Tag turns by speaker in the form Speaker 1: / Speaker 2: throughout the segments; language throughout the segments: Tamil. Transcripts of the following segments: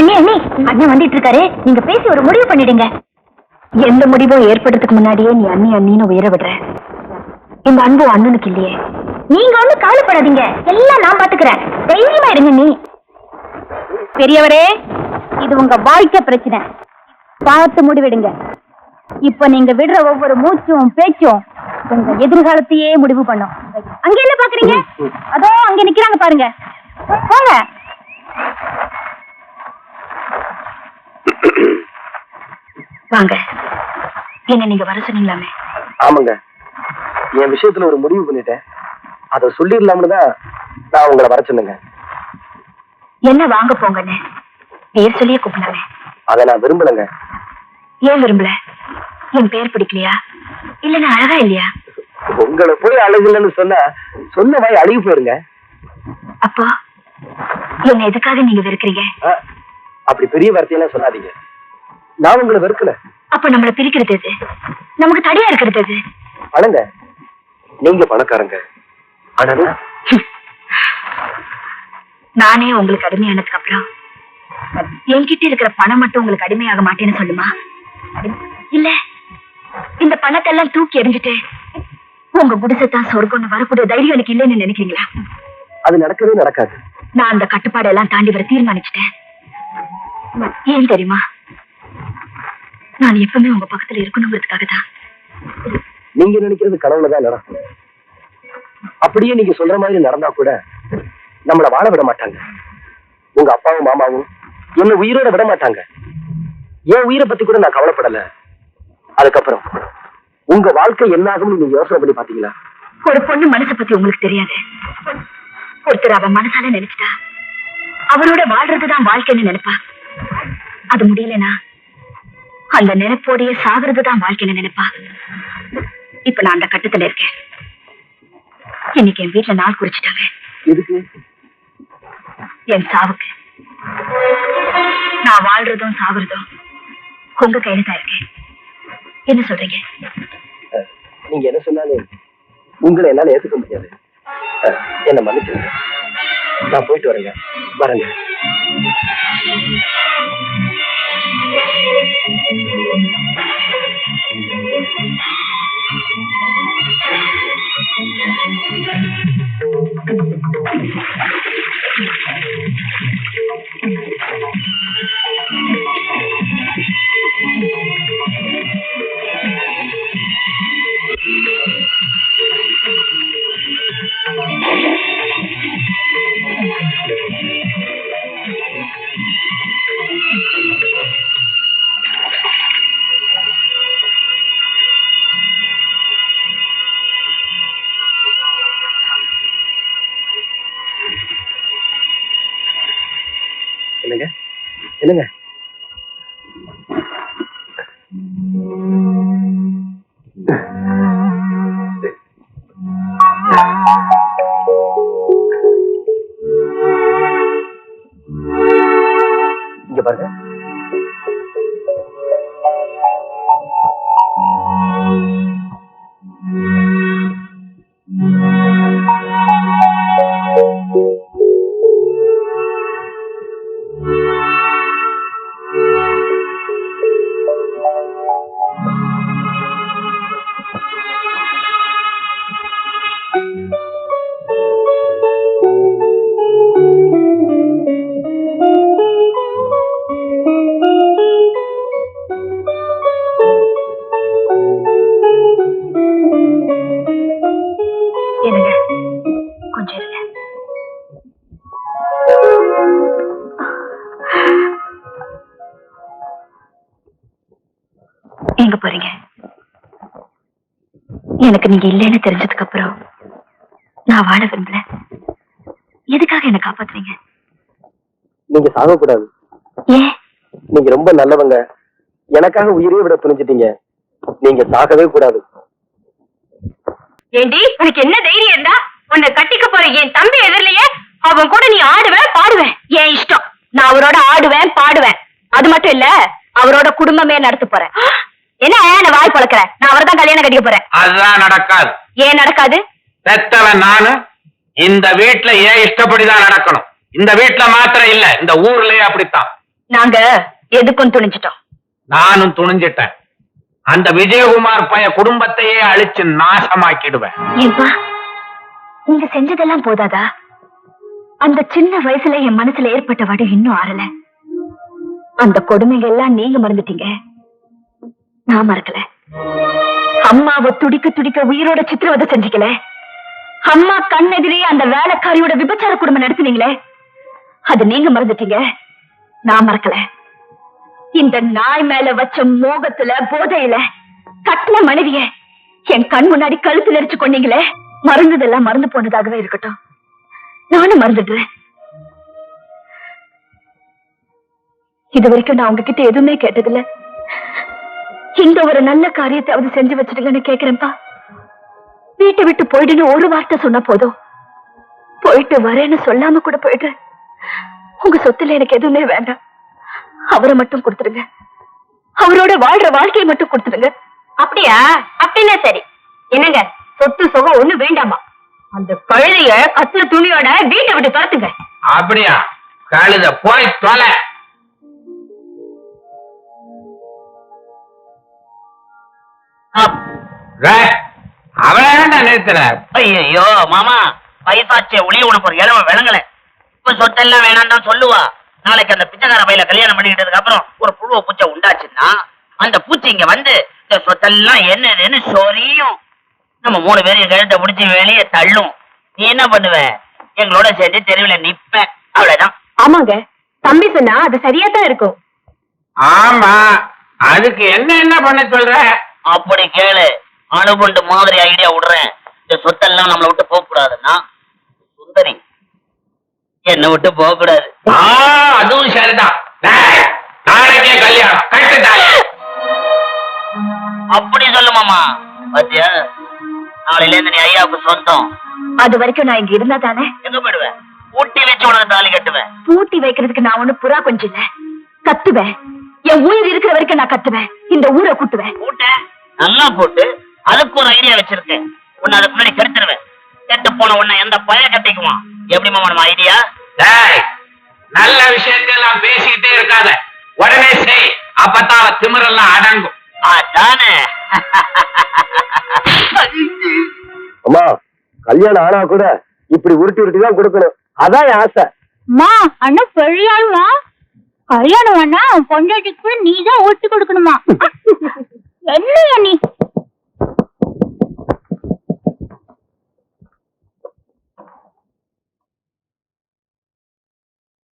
Speaker 1: அண்ணி அண்ணி அண்ணன் வந்துட்டு இருக்காரு நீங்க பேசி ஒரு முடிவு பண்ணிடுங்க. எந்த முடிவும் ஏற்படுறதுக்கு முன்னாடியே நீ அண்ணி அண்ணின்னு உயர விடுற. இந்த அன்பு அண்ணனுக்கு இல்லையே. நீங்க ஒண்ணு கவலைப்படாதீங்க. எல்லாம் நான் பாத்துக்கிறேன். தைரியமா இருங்க நீ பெரியவரே இது உங்க வாழ்க்கை பிரச்சனை. பார்த்து முடிவெடுங்க. இப்ப நீங்க விடுற ஒவ்வொரு மூச்சும் பேச்சும் உங்க எதிர்காலத்தையே முடிவு பண்ணும். அங்க என்ன பாக்குறீங்க? அதோ அங்க நிக்கிறாங்க பாருங்க. போங்க. வாங்க. என்ன நீங்க வர சொன்னீங்களாமே?
Speaker 2: ஆமாங்க. என் விஷயத்துல ஒரு முடிவு பண்ணிட்டேன். அதை சொல்லிடலாம்னு தான் நான் உங்களை வர சொன்னேங்க.
Speaker 1: என்ன வாங்க போங்கன்னு? பேர் சொல்லியே கூப்பிடலாமே.
Speaker 2: அதை நான் விரும்பலைங்க.
Speaker 1: ஏன் விரும்பல? என் பேர் பிடிக்கலையா? இல்ல நான் அழகா இல்லையா?
Speaker 2: உங்களை போய் அழகில்லைன்னு சொன்னா சொன்ன வாய் அழுகி போயிருங்க.
Speaker 1: அப்போ என்ன எதுக்காக நீங்க வெறுக்கிறீங்க?
Speaker 2: அப்படி பெரிய வார்த்தையெல்லாம் சொல்லாதீங்க. நான் உங்களை வெறுக்கல.
Speaker 1: அப்ப நம்மள பிரிக்கிறது எது? நமக்கு தடையா இருக்கிறது எது?
Speaker 2: பணங்க. நீங்க பணக்காரங்க. ஆனா நான்
Speaker 1: உங்களுக்கு அடிமையானதுக்கு அப்புறம் என்கிட்ட இருக்கிற பணம் மட்டும் உங்களுக்கு அடிமையாக மாட்டேன்னு சொல்லுமா? இல்ல இந்த பணத்தை எல்லாம் தூக்கி எறிஞ்சிட்டு உங்க குடிசைத்தான் சொர்க்கம்னு வரக்கூடிய தைரியம் எனக்கு இல்லைன்னு நினைக்கிறீங்களா?
Speaker 2: அது நடக்கவே நடக்காது.
Speaker 1: நான் அந்த கட்டுப்பாடு எல்லாம் தாண்டி வர தீர்மானிச்சிட்டேன். ஏன் தெரியுமா? நான் எப்பவுமே உங்க பக்கத்துல இருக்கணுங்கிறதுக்காக தான்
Speaker 2: நீங்க நினைக்கிறது கனவுல தான் நடக்கும் அப்படியே நீங்க சொல்ற மாதிரி நடந்தா கூட நம்மள வாழ விட மாட்டாங்க. உங்க அப்பாவும் மாமாவும் என்ன உயிரோட விட மாட்டாங்க. என் உயிரை பத்தி கூட நான் கவலைப்படல. அதுக்கப்புறம் உங்க வாழ்க்கை என்ன ஆகும்னு நீங்க யோசனை பண்ணி பாத்தீங்களா
Speaker 1: ஒரு பொண்ணு மனசை பத்தி உங்களுக்கு தெரியாது. ஒருத்தர் அவ மனசால நினைச்சிட்டா அவரோட வாழ்றதுதான் வாழ்க்கைன்னு நினைப்பா. அது முடியலனா? அந்த நினைப்போடைய சாகுறதுதான் வாழ்க்கைன்னு நினைப்பா. இப்ப நான் அந்த கட்டத்துல இருக்கேன். இன்னைக்கு என் வீட்டுல நாள் குறிச்சிட்டாங்க. என் சாவுக்கு. நான் வாழ்றதும் சாகுறதும் உங்க கையில தான் இருக்கேன். என்ன சொல்றீங்க?
Speaker 2: நீங்க என்ன சொன்னாலும் உங்களை என்னால ஏத்துக்க முடியாது. என்னை மன்னிச்சிருங்க நான் போயிட்டு வரேங்க. வரேங்க. என்னங்க இங்க பாருங்க.
Speaker 1: எனக்கு நீங்க இல்லைன்னு தெரிஞ்சதுக்கு அப்புறம் நான் வாழ விரும்பல. எதுக்காக என்ன காப்பாத்துறீங்க
Speaker 2: நீங்க சாகக்கூடாது.
Speaker 1: ஏன்?
Speaker 2: நீங்க ரொம்ப நல்லவங்க. எனக்காக உயிரே விட துணிஞ்சிட்டீங்க. நீங்க சாகவே கூடாது.
Speaker 1: ஏண்டி உனக்கு என்ன தைரியம் இருந்தா உன்னை கட்டிக்க போற என் தம்பி எதிரிலேயே அவன் கூட நீ ஆடுவேன் பாடுவேன். என் இஷ்டம். நான் அவரோட ஆடுவேன் பாடுவேன். அது மட்டும் இல்ல அவரோட குடும்பமே நடத்த போறேன். என்ன நான் வாய் பழக்கிற? நான் அவரை தான் கல்யாணம் கட்டிக்க போறேன்.
Speaker 3: அதுதான் நடக்காது.
Speaker 1: ஏன் நடக்காது?
Speaker 3: பெத்தவன் நானு இந்த வீட்டுல ஏன் இஷ்டப்படிதான் நடக்கணும்? இந்த வீட்டுல மாத்திரம் இல்ல இந்த ஊர்லயே அப்படித்தான்.
Speaker 1: நாங்க எதுக்கும் துணிஞ்சிட்டோம்.
Speaker 3: நானும் துணிஞ்சிட்டேன். அந்த விஜயகுமார் பைய குடும்பத்தையே அழிச்சு நாசமாக்கிடுவேன்.
Speaker 1: நீங்க செஞ்சதெல்லாம் போதாதா? அந்த சின்ன வயசுல என் மனசுல ஏற்பட்ட வடு இன்னும் ஆறல. அந்த கொடுமைங்க எல்லாம் நீங்க மறந்துட்டீங்க. நான் மறக்கல. அம்மாவை துடிக்க துடிக்க உயிரோட சித்திரவதை செஞ்சுக்கல. அம்மா கண்ணெதிரே அந்த வேலைக்காரியோட விபச்சார குடும்பம் நடத்தினீங்களே. அது நீங்க மறந்துட்டீங்க. நான் மறக்கல. இந்த நாய் மேல வச்ச மோகத்துல போதையில கட்டின மனைவிய என் கண் முன்னாடி கழுத்து நெரிச்சு கொண்டீங்களே மறந்ததெல்லாம் மறந்து போனதாகவே இருக்கட்டும். நானும் மறந்துடுறேன். இது வரைக்கும் நான் உங்ககிட்ட எதுவுமே கேட்டதில்ல. இந்த ஒரு நல்ல காரியத்தையாவது செஞ்சு வச்சிருங்கன்னு கேக்குறேன்ப்பா. வீட்டை விட்டு போயிடுன்னு ஒரு வார்த்தை சொன்னா போதும். போயிட்டு வரேன்னு சொல்லாம கூட போயிடுறேன் உங்க சொத்துல எனக்கு எதுவுமே வேண்டாம். அவரை மட்டும் கொடுத்துருங்க அவரோட வாழ்ற வாழ்க்கையை மட்டும் கொடுத்துருங்க அப்படியா? அப்படின்னா சரி. என்னங்க? சொத்து சுகம் ஒண்ணு வேண்டாமா? அந்த கழுதைய கத்துல துணியோட வீட்டை விட்டு துரத்துங்க.
Speaker 3: அப்படியா? கழுத போய் தொலை. அவளை நிறுத்துற?
Speaker 4: ஐயோ மாமா வயசாச்சே ஒளி உனக்கு ஒரு இளவ விளங்கல இப்ப சொத்தெல்லாம் வேணாம் தான் சொல்லுவா. நாளைக்கு அந்த பிச்சைக்கார பையில கல்யாணம் பண்ணிக்கிட்டதுக்கு அப்புறம் ஒரு புழுவ பூச்சை உண்டாச்சுன்னா அந்த பூச்சி இங்க வந்து இந்த சொத்தெல்லாம் என்னதுன்னு சொரியும். நம்ம மூணு பேரும் கழுத்தை பிடிச்சி வெளியே தள்ளும். நீ என்ன பண்ணுவ? எங்களோட சேர்ந்து தெருவில் நிப்ப. அவ்வளவுதான்.
Speaker 1: ஆமாங்க. தம்பி சொன்னா அது சரியா தான் இருக்கும்.
Speaker 3: ஆமா. அதுக்கு என்ன என்ன பண்ண சொல்ற?
Speaker 4: அப்படி கேளு. அணுகுண்டு மாதிரி ஐடியா விடுறேன். இந்த சொத்தெல்லாம் நம்மளை விட்டு போக கூடாதுன்னா சுந்தரி. என்னை விட்டு போக கூடாது
Speaker 3: ஆ, அதுவும் சரிதான். டேய், நாளைக்கே கல்யாணம்.
Speaker 4: அப்படி சொல்லு மாமா. பாத்தியா? நாளையில இருந்து நீ ஐயாவுக்கு சொந்தம்.
Speaker 1: அது வரைக்கும் நான் இங்க இருந்தா தானே?
Speaker 4: எங்க போயிடுவேன்? ஊட்டி வச்சு உனக்கு தாலி கட்டுவேன்.
Speaker 1: பூட்டி வைக்கிறதுக்கு நான் ஒண்ணு புறா கொஞ்சம் இல்ல. கத்துவேன். என் உயிர் இருக்கிற வரைக்கும் நான் கத்துவேன். இந்த ஊரை கூட்டுவேன்.
Speaker 4: ஊட்ட நல்லா போட்டு அதுக்கு ஒரு ஐடியா வச்சிருக்கேன். உன்னை அதுக்கு முன்னாடி கெடுத்துருவேன். கெட்டு போன உன்னை எந்த பய கட்டிக்குவான்? எப்படி மாமா நம்ம ஐடியா
Speaker 3: டேய், நல்ல விஷயத்தெல்லாம் பேசிக்கிட்டே இருக்காத. உடனே செய். அப்பதான் திமிரெல்லாம் அடங்கும்.
Speaker 4: அதானே
Speaker 2: அம்மா கல்யாணம் ஆனா கூட இப்படி உருட்டி உருட்டி தான் கொடுக்கணும். அதான் என் ஆசை.
Speaker 5: மா அண்ணா பெரியாளுவா கல்யாணம் வேணா பொண்டாட்டிக்கு கூட நீ தான் ஓட்டு கொடுக்கணுமா? என்னையா நீ?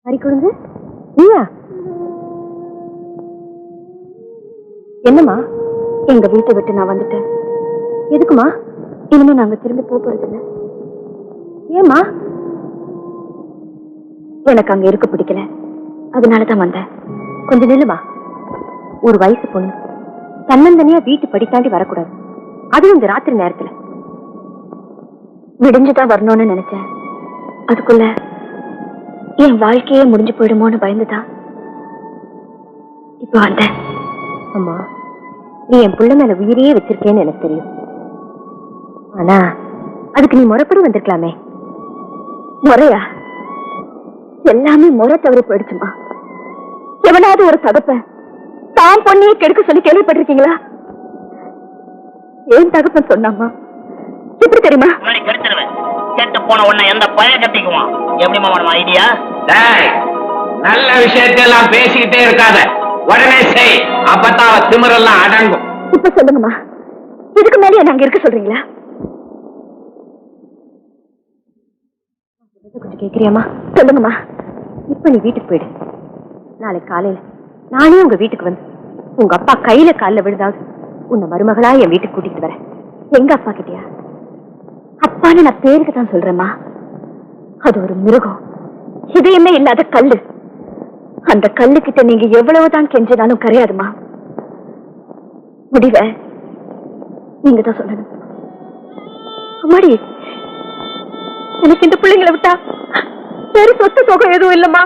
Speaker 1: சரி கொடுங்க நீயா? என்னம்மா? எங்க வீட்டை விட்டு நான் வந்துட்டேன். எதுக்குமா இனிமே நாங்க திரும்பி போக போறது இல்ல ஏமா எனக்கு அங்க இருக்க பிடிக்கல. அதனாலதான் வந்தேன். கொஞ்சம் நில்லுமா ஒரு வயசு பொண்ணு. தன்னந்தனியா வீட்டு படித்தாண்டி வரக்கூடாது. அதுவும் இந்த ராத்திரி நேரத்துல. விடிஞ்சுதான் வரணும்னு நினைச்சேன். அதுக்குள்ள என் வாழ்க்கையே முடிஞ்சு போயிடுமோன்னு பயந்துதான் இப்போ வந்தேன். அம்மா. நீ என் புள்ள மேல உயிரையே வச்சிருக்கேன்னு எனக்கு தெரியும். ஆனா அதுக்கு நீ முறைப்படி வந்திருக்கலாமே. முறையா? எல்லாமே முறை தவறி போயிடுச்சுமா? எவனாவது ஒரு தகப்ப தான் பொண்ணையே கெடுக்க சொல்லி கேள்விப்பட்டிருக்கீங்களா? ஏன் தகப்பன் சொன்னாமா எப்படி தெரியுமா?
Speaker 4: கெட்டு போன உன்னை எந்த பய கட்டிக்குவான்? எப்படி மாமா ஐடியா?
Speaker 3: டேய், நல்ல விஷயத்தெல்லாம் பேசிக்கிட்டே இருக்காத. உடனே செய். அப்பதான் திமிரெல்லாம் அடங்கும்.
Speaker 1: இப்ப சொல்லுங்கம்மா. இதுக்கு மேலே நாங்க இருக்க சொல்றீங்களா? கொஞ்சம் கேக்குறியாமா சொல்லுங்கம்மா. இப்ப நீ வீட்டுக்கு போயிடு. நாளைக்கு காலையில நானே உங்க வீட்டுக்கு வந்து உங்க அப்பா கையில கால்ல விழுதாவது உன்னை மருமகளா என் வீட்டுக்கு கூட்டிட்டு வரேன். எங்க அப்பா கிட்டயா? அப்பான்னு நான் பேருக்கு தான் சொல்றேம்மா. அது ஒரு மிருகம். இதயமே இல்லாத கல்லு. அந்த கல்லு கிட்ட நீங்க எவ்வளவுதான் கெஞ்சினாலும் கரையாதுமா. முடிவ? நீங்க தான் சொல்லணும். அம்மாடி எனக்கு இந்த பிள்ளைங்களை விட்டா வேறு சொத்து தொகை எதுவும் இல்லம்மா.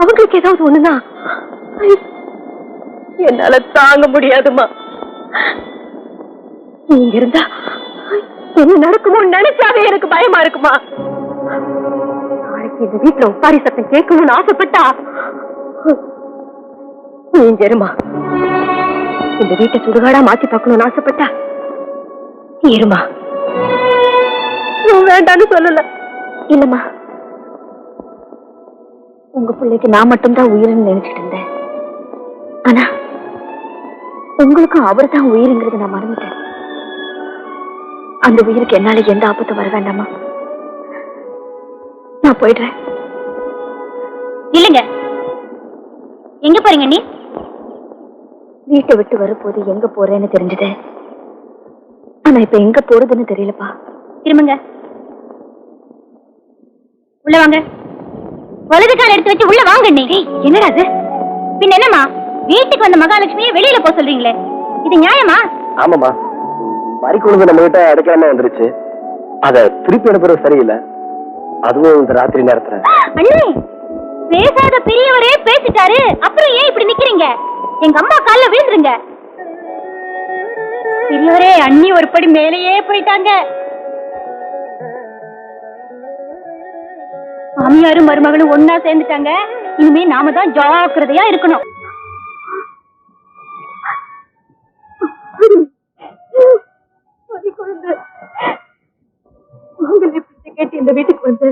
Speaker 1: அவங்களுக்கு ஏதாவது ஒண்ணுனா என்னால தாங்க முடியாதுமா. நீங்க இருந்தா என்ன நடக்குமோ நினைச்சாவே எனக்கு பயமா இருக்குமா? நாளைக்கு இந்த வீட்டுல உப்பாரி சத்தம் கேட்கணும்னு ஆசைப்பட்டா நீ இந்த வீட்டை சுடுகாடா மாத்தி பார்க்கணும்னு ஆசைப்பட்டா இருமா. வேண்டான்னு சொல்லல. இல்லம்மா. உங்க பிள்ளைக்கு நான் மட்டும்தான் உயிர்னு நினைச்சிட்டு இருந்தேன். ஆனா உங்களுக்கும் அவர் தான் உயிருங்கிறத நான் மறந்துட்டேன். அந்த உயிருக்கு என்னால எந்த ஆபத்தும் வர வேண்டாமா? நான் போயிடுறேன்.
Speaker 5: இல்லைங்க. எங்க போறீங்க நீ?
Speaker 1: வீட்டை விட்டு வரும்போது எங்க போறேன்னு தெரிஞ்சது. ஆனா இப்ப எங்க போறதுன்னு தெரியலப்பா.
Speaker 5: திரும்புங்க. உள்ள வாங்க. வலது கால் எடுத்து வச்சு உள்ள வாங்க
Speaker 1: என்னடா அது
Speaker 5: பின்ன என்னம்மா? வீட்டுக்கு வந்த மகாலட்சுமியை வெளியில போக சொல்றீங்களே. இது நியாயமா?
Speaker 2: ஆமாமா வரி கொழுந்து நம்ம கிட்ட அடைக்கலாமா வந்துருச்சு. அத திருப்பி அனுப்புறது சரியில்லை. அதுவும் இந்த ராத்திரி நேரத்துல.
Speaker 5: அண்ணே பேசாத பெரியவரே பேசிட்டாரு. அப்புறம் ஏன் இப்படி நிக்கிறீங்க? எங்க அம்மா கால்ல விழுந்துருங்க. பெரியவரே அண்ணி ஒரு படி மேலேயே போயிட்டாங்க. மாமியாரும் மருமகளும் ஒன்னா சேர்ந்துட்டாங்க. இனிமே நாம தான் ஜாக்கிரதையா இருக்கணும்.
Speaker 1: கேட்டு இந்த வீட்டுக்கு வந்து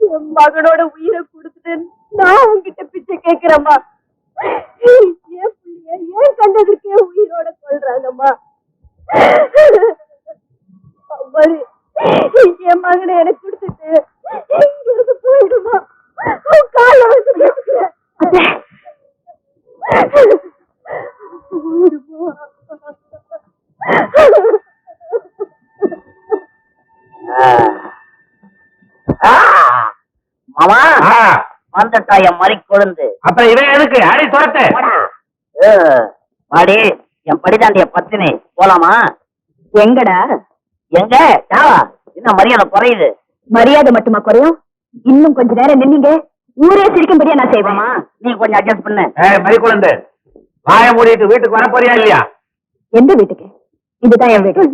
Speaker 1: என் மகனோட உயிரை கொடுத்துட்டு நான் உங்ககிட்ட பிச்சை கேக்குறேம்மா என் பிள்ளைய ஏன் கண்டதுக்கே உயிரோட கொள்றாங்கம்மா? என் மகனை எனக்கு கொடுத்துட்டு இங்கிருந்து போயிடுமா கால வந்து கேட்கிறேன்
Speaker 4: மாமா
Speaker 3: ஆ,
Speaker 4: என் மறி கொழுந்து.
Speaker 3: அப்ப இவன் எதுக்கு? அடி துரத்து.
Speaker 4: மாடி என் படிதாண்டிய பத்தினி போலாமா?
Speaker 1: எங்கடா?
Speaker 4: எங்க? தாவா என்ன மரியாதை குறையுது?
Speaker 1: மரியாதை மட்டுமா குறையும்? இன்னும் கொஞ்ச நேரம் நின்னீங்க. ஊரே சிரிக்கும்படியா நான் செய்வேன்.
Speaker 4: மாமா நீ கொஞ்சம் அட்ஜஸ்ட் பண்ணு.
Speaker 3: மறி குழந்தை. வாய மூடிட்டு வீட்டுக்கு வர போறியா இல்லையா?
Speaker 1: எந்த வீட்டுக்கு? இதுதான் என் வீடு.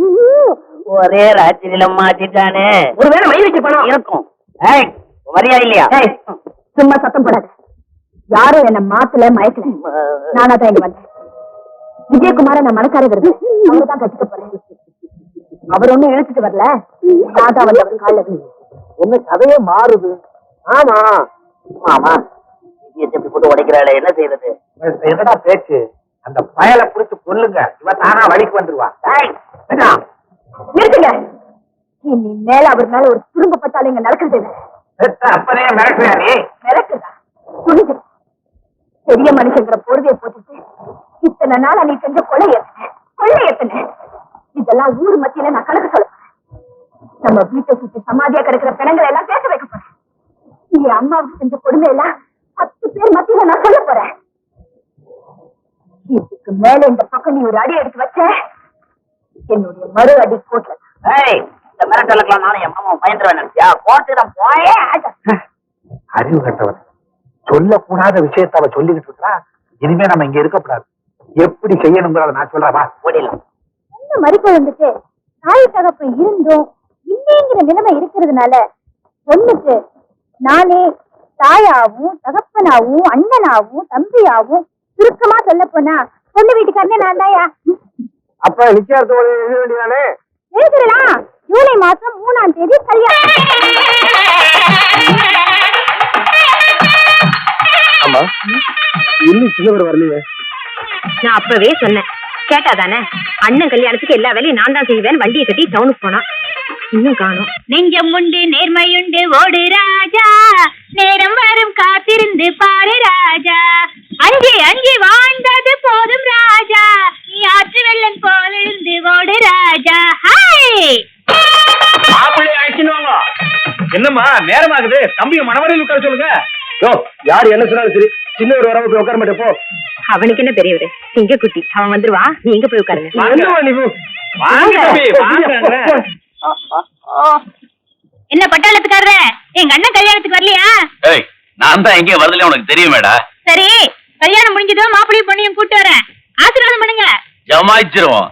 Speaker 4: ஒரே ராத்திரியில மாட்டிட்டானே.
Speaker 1: ஒருவேளை மை வச்சு பணம்
Speaker 4: இருக்கும். வரியா இல்லையா?
Speaker 1: சும்மா சத்தம் போடாத. யாரும் என்ன மாத்தல மயக்கல. நானா தான் இங்க வந்தேன். விஜயகுமார நான் மனசார வருது அவரு தான் கட்டிக்க போறேன். அவர் ஒண்ணும் இழுத்துட்டு வரல. நான் தான் வந்து அவர் காலில் விழுந்தேன்.
Speaker 2: என்ன கதையே மாறுது? ஆமா.
Speaker 4: இது எப்படி போட்டு உடைக்கிறாளே என்ன செய்யறது?
Speaker 3: என்னடா பேச்சு? அந்த பயலை புடிச்சு கொல்லுங்க. இவன் தானா வழிக்கு வந்துருவா.
Speaker 1: நிறுத்துங்க. இனி மேல அவர் மேல ஒரு துரும்ப பட்டாலும் இங்க நடக்கிறது இல்லை.
Speaker 3: அப்பனே மிரட்டுறியா நீ.
Speaker 1: மிரட்டுதா துணிஞ்சு பெரிய மனுஷங்கிற போர்வையை போட்டுட்டு இத்தனை நாள் நீ செஞ்ச கொலை எத்தனை கொள்ளை எத்தனை இதெல்லாம் ஊர் மத்தியில நான் கணக்கு சொல்ல நம்ம வீட்டை சுத்தி சமாதியா கிடக்கிற பிணங்களை எல்லாம் பேச வைக்க போறேன். நீ அம்மாவுக்கு செஞ்ச கொடுமை எல்லாம் பத்து பேர் மத்தியில நான் சொல்ல போறேன். இதுக்கு மேல இந்த பக்கம் நீ ஒரு அடி எடுத்து வச்ச என்னுடைய மறு அடி கோட்ல
Speaker 4: இந்த மிரட்டலுக்கெல்லாம் நானும் என் மாமா பயந்துருவேன் நினைச்சியா? கோர்ட்டு நான் போயே
Speaker 3: அறிவு கட்டவன். சொல்லக்கூடாத விஷயத்த அவ சொல்லிக்கிட்டு இருக்கா? இனிமே நம்ம இங்க இருக்கக்கூடாது. எப்படி செய்யணுங்கிறத நான் சொல்றேன் வா.
Speaker 4: ஓடிடலாம்
Speaker 5: இந்த மறுக்குழந்துக்கு தாய் தகப்பன் இருந்தும் இல்லைங்கிற நிலைமை இருக்கிறதுனால பொண்ணுக்கு நானே தாயாவும் தகப்பனாவும் அண்ணனாவும் தம்பியாவும் சுருக்கமா சொல்ல போனா பொண்ணு வீட்டுக்காரனே நான் தாயா
Speaker 2: அப்ப நிச்சயார்த்தம் எழுத வேண்டியதானே?
Speaker 5: எழுதுறலாம் ஜூலை மாசம் மூணாம் தேதி கல்யாணம்.
Speaker 2: ஆமா இன்னும் சின்னவர் வரலையே.
Speaker 1: நான் அப்பவே சொன்னேன். கேட்டாதானே அண்ணன் கல்யாணத்துக்கு எல்லா வேலையும் நான் தான் செய்வேன் வண்டியை கட்டி டவுனுக்கு போனான். இன்னும் காணும்.
Speaker 5: நெஞ்சம் உண்டு நேர்மையுண்டு ஓடு ராஜா. நேரம் வரும் காத்திருந்து பாரு ராஜா. அஞ்சி அஞ்சி வாழ்ந்தது போதும் ராஜா. நீ ஆற்று வெள்ளம் போல் இருந்து ஓடு ராஜா. ஹாய்
Speaker 3: மாப்பிள்ளை என்னம்மா நேரமாகுது. தம்பிய மணவரையில் உட்கார சொல்லுங்க.
Speaker 2: யோ யார் என்ன சொன்னாலும் சரி. சின்னவர் வராம போய் உட்கார மாட்டேன் போ.
Speaker 1: அவனுக்கு என்ன பெரியவரு? சிங்க குட்டி அவன் வந்துருவான் நீ எங்க போய் உட்காருங்க?
Speaker 2: என்னம்மா நீ போ.
Speaker 3: வாங்க தம்பி வாங்க.
Speaker 5: என்ன பட்டாளத்துக்காரரே? எங்க அண்ணன் கல்யாணத்துக்கு வரலையா?
Speaker 6: ஏய் நான் தான் எங்கே வரதுல உனக்கு தெரியுமேடா.
Speaker 5: சரி கல்யாணம் முடிஞ்சதும் மாப்பிளையும் பொண்ணையும் கூட்டு வரேன். ஆசீர்வாதம் பண்ணுங்க.
Speaker 6: ஜமாய்ச்சிருவோம்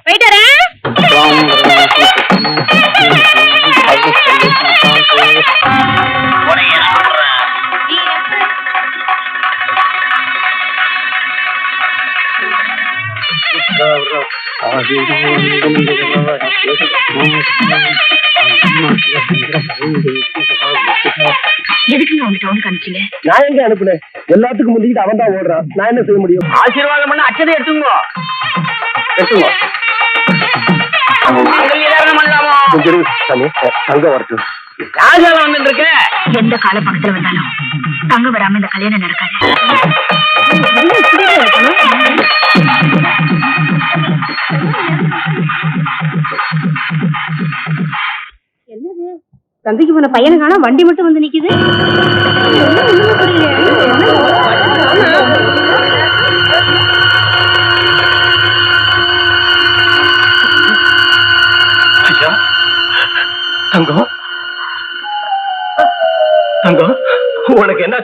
Speaker 1: எதுக்குங்க
Speaker 2: நான் எங்க அனுப்புனேன்? எல்லாத்துக்கும் முந்திக்கிட்டு அவன் தான் ஓடுறான். நான் என்ன செய்ய முடியும்?
Speaker 4: ஆசீர்வாதம் பண்ண அச்சதை எடுத்துங்க
Speaker 2: தங்க வரட்டும்.
Speaker 4: இருக்க
Speaker 1: எந்த கால பக்கத்துல வந்தாலும் தங்க வராம இந்த கல்யாணம் நடக்காது.
Speaker 5: என்னது? தம்பிக்கு போன பையனை காணா வண்டி மட்டும் வந்து நிக்குது?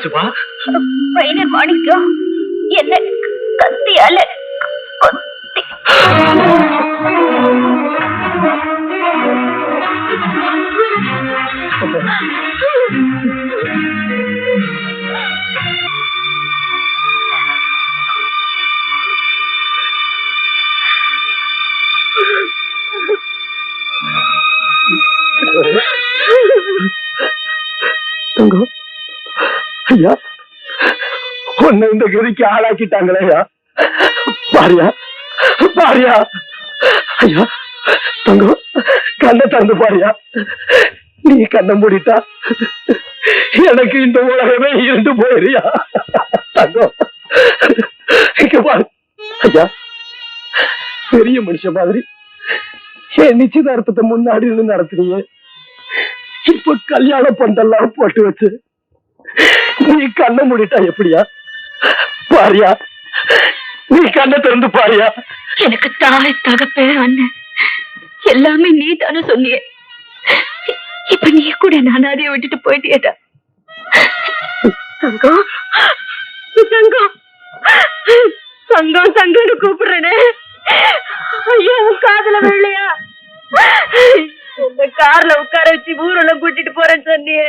Speaker 2: என்னாச்சுப்பா
Speaker 1: பையனை மாணிக்கம் என்ன கத்தியால கொத்தி.
Speaker 2: தங்கம் ஐயா உன்னை இந்த கதிக்கு ஆளாக்கிட்டாங்களே ஐயா பாரியா பாரியா. ஐயா தங்கம் கண்ணை திறந்து பாரியா. நீ கண்ணை மூடிட்டா எனக்கு இந்த உலகமே இருந்து போயிரியா தங்கம் பாரு. ஐயா பெரிய மனுஷன் மாதிரி என் நிச்சயதார்த்தத்தை முன்னாடி இருந்து நடத்துறீங்க இப்ப கல்யாண பண்டெல்லாம் போட்டு வச்சு நீ கண்ணை மூடிட்டா எப்படியா? பாரியா நீ கண்ணை திறந்து பாரியா?
Speaker 1: எனக்கு தாய் தகப்பே அண்ணன். எல்லாமே நீ தானே சொன்னிய. இப்ப நீ கூட நான் அதைய விட்டுட்டு போயிட்டியடா. தங்கம் தங்கம் தங்கம் தங்கம்னு கூப்பிடுறேனே. ஐயோ காதல காதுல இந்த கார்ல உட்கார வச்சு ஊர்வலம் கூட்டிட்டு போறேன்னு சொன்னியே.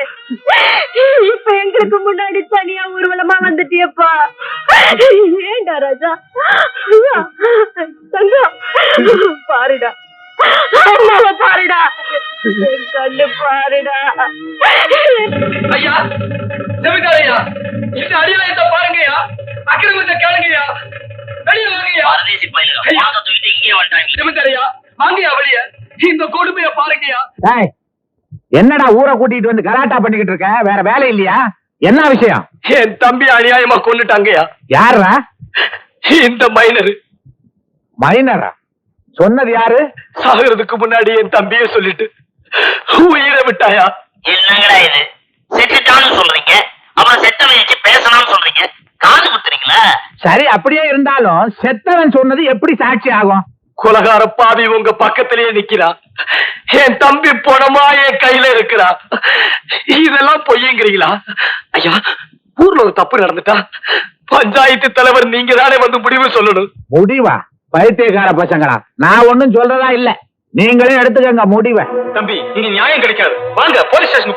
Speaker 1: இப்ப எங்களுக்கு முன்னாடி தனியா ஊர்வலமா வந்துட்டியப்பா. ஏண்டா ராஜா? தங்கம் பாருடா. பாருடா. கண்ணு பாருடா.
Speaker 7: ஐயா ஜெமிதாரையா இந்த அடியாயத்தை பாருங்கய்யா. அக்கிரமத்தை கேளுங்கய்யா. வெளியே வாங்கய்யா.
Speaker 4: பரதேசி பயிலுங்க வாங்க தூக்கிட்டு இங்கே வந்துட்டாங்க
Speaker 7: ஜெமிதாரையா வாங்கய்யா வெளிய? இந்த கொடுமைய பாருங்கய்யா.
Speaker 3: டேய், என்னடா ஊரை கூட்டிட்டு வந்து கலாட்டா பண்ணிக்கிட்டு இருக்க? வேற வேலை இல்லையா? என்ன விஷயம்?
Speaker 2: என் தம்பி அநியாயமா கொண்டுட்டாங்கயா
Speaker 3: யாரா
Speaker 2: இந்த மைனர்
Speaker 3: மைனரா சொன்னது யாரு?
Speaker 2: சாகிறதுக்கு முன்னாடி என் தம்பியே சொல்லிட்டு உயிரை விட்டாயா?
Speaker 4: என்னங்கடா இது? செத்துட்டான்னு சொல்றீங்க. அப்புறம் செத்தவன் வச்சு பேசணும்னு சொல்றீங்க. காது குத்துறீங்களா?
Speaker 3: சரி அப்படியே இருந்தாலும் செத்தவன் சொன்னது எப்படி சாட்சி ஆகும்?
Speaker 2: குலகார பாவி உங்க பக்கத்திலேயே நிக்கிறா. என் தம்பி பணமா என் கையில இருக்கிறா. இதெல்லாம் பொய்யுங்கிறீங்களா? ஐயா ஊர்ல ஒரு தப்பு நடந்துட்டா? பஞ்சாயத்து தலைவர் நீங்க தானே வந்து முடிவு சொல்லணும்.
Speaker 3: முடிவா? பைத்தியக்கார பசங்களா? நான் ஒண்ணும் சொல்றதா இல்ல. நீங்களே எடுத்துக்கங்க முடிவை.
Speaker 2: தம்பி இங்க நியாயம் கிடைக்காது. வாங்க போலீஸ் ஸ்டேஷன்